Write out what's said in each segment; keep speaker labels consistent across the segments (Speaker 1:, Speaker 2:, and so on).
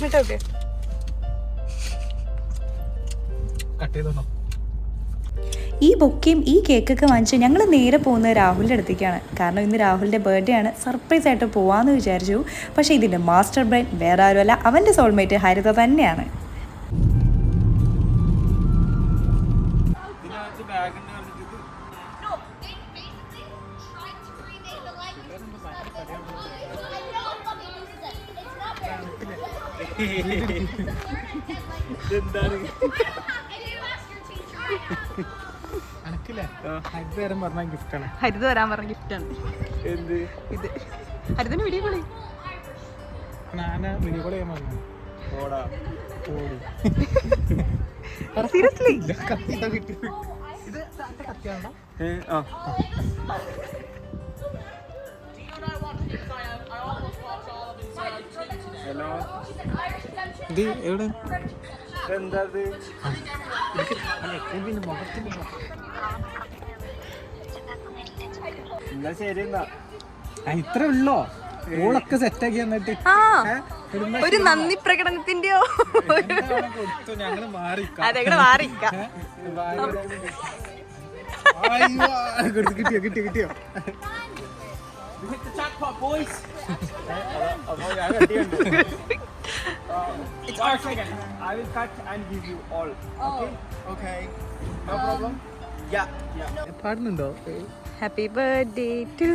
Speaker 1: എന്നിട്ടോക്കെ
Speaker 2: cut ചെയ്തോണോ
Speaker 3: ഈ ബൊക്കയും ഈ കേക്കൊക്കെ വാങ്ങിച്ച് ഞങ്ങൾ നേരെ പോകുന്നത് രാഹുലിന്റെ അടുത്തേക്കാണ്. കാരണം ഇന്ന് രാഹുലിന്റെ ബർത്ത്ഡേ ആണ്. സർപ്രൈസ് ആയിട്ട് പോവാമെന്ന് വിചാരിച്ചു. പക്ഷേ ഇതിന്റെ മാസ്റ്റർ ബ്രെയിൻ വേറെ ആരുമല്ല അവന്റെ സോൾമേറ്റ് ഹരിത തന്നെയാണ്.
Speaker 4: No, they basically tried to remake the likeness of
Speaker 1: ഹരിത വരാൻ പറഞ്ഞ ഗിഫ്റ്റാണ്
Speaker 2: എന്ത്?
Speaker 1: ഇത്. ഹരിതന് വീഡിയോ
Speaker 2: കോളി വീഡിയോ കോൾ ചെയ്യാൻ പറഞ്ഞു
Speaker 1: സീരിയസ്ലി
Speaker 2: ഇത് കത്തിയാണോ ഇത് എവിടെ? എന്താ എന്നാ ശരി എന്നാ. ഇത്ര ഉള്ളോ? ഓളൊക്കെ സെറ്റ് ആക്കി എന്നിട്ട്
Speaker 1: ഒരു നന്ദി പ്രകടനത്തിന്റെയോ?
Speaker 2: ഞങ്ങൾ മാറി
Speaker 1: അതെങ്ങനെ മാറിക്ക
Speaker 2: കിട്ടിയോ കിട്ടിയോ കിട്ടിയോ? അപ്പൊ ഞാൻ കട്ടിയുണ്ട് I will cut and give you all. Okay? Okay. No problem? Yeah. Yeah. പാടുന്നുണ്ടോ
Speaker 1: ഹാപ്പി ബർത്ത്ഡേ ടു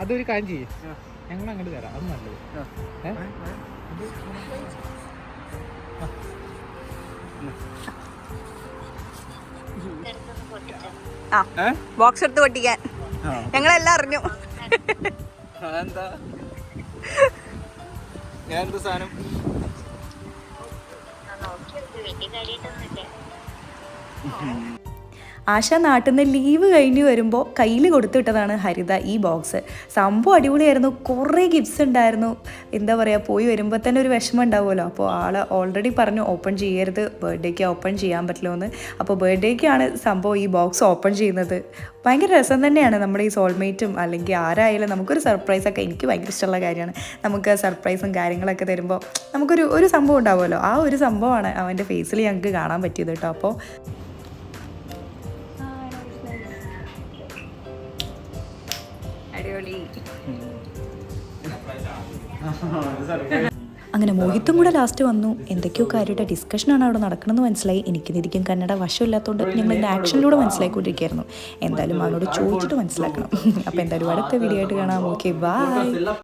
Speaker 2: അതൊരു കാര്യം ചെയ്യേ ഞങ്ങൾ അങ്ങോട്ട് തരാം അത് നല്ലത് ഏ?
Speaker 1: ബോക്സ് എടുത്ത് പൊട്ടിക്കാൻ. ഞങ്ങളെല്ലാം അറിഞ്ഞു.
Speaker 2: അതെന്താ? ഞാൻ എന്ത് സാധനം
Speaker 3: ആശ നാട്ടിൽ നിന്ന് ലീവ് കഴിഞ്ഞ് വരുമ്പോൾ കയ്യിൽ കൊടുത്തിട്ടതാണ് ഹരിത ഈ ബോക്സ് സംഭവം അടിപൊളിയായിരുന്നു. കുറേ ഗിഫ്റ്റ്സ് ഉണ്ടായിരുന്നു. എന്താ പറയുക പോയി വരുമ്പോൾ തന്നെ ഒരു വിഷമം ഉണ്ടാവുമല്ലോ. അപ്പോൾ ആൾ ഓൾറെഡി പറഞ്ഞു ഓപ്പൺ ചെയ്യരുത്. ബർത്ത്ഡേക്ക് ഓപ്പൺ ചെയ്യാൻ പറ്റില്ല എന്ന് അപ്പോൾ ബർത്ത്ഡേക്കാണ് സംഭവം ഈ ബോക്സ് ഓപ്പൺ ചെയ്യുന്നത്. ഭയങ്കര രസം തന്നെയാണ്. നമ്മുടെ ഈ സോൾമേറ്റും അല്ലെങ്കിൽ ആരായാലും നമുക്കൊരു സർപ്രൈസൊക്കെ എനിക്ക് ഭയങ്കര ഇഷ്ടമുള്ള കാര്യമാണ്. നമുക്ക് സർപ്രൈസും കാര്യങ്ങളൊക്കെ തരുമ്പോൾ നമുക്കൊരു ഒരു സംഭവം ഉണ്ടാവുമല്ലോ. ആ ഒരു സംഭവമാണ് അവന്റെ ഫേസിൽ ഞങ്ങൾക്ക് കാണാൻ പറ്റിയത് കേട്ടോ. അപ്പോൾ അങ്ങനെ മോഹിത്തും കൂടെ ലാസ്റ്റ് വന്നു. എന്തൊക്കെയോ കാര്യമായിട്ട് ഡിസ്കഷനാണ് അവിടെ നടക്കണമെന്ന് മനസ്സിലായി. എനിക്ക് നിരിക്കും കന്നഡ വശമില്ലാത്തതുകൊണ്ട് ഞങ്ങൾ ഇതിന്റെ ആക്ഷനിലൂടെ മനസ്സിലാക്കിക്കൊണ്ടിരിക്കുകയായിരുന്നു എന്തായാലും അവനോട് ചോദിച്ചിട്ട് മനസ്സിലാക്കണം. അപ്പോൾ എന്തായാലും അടുത്ത വീഡിയോ ആയിട്ട് കാണാം. Okay bye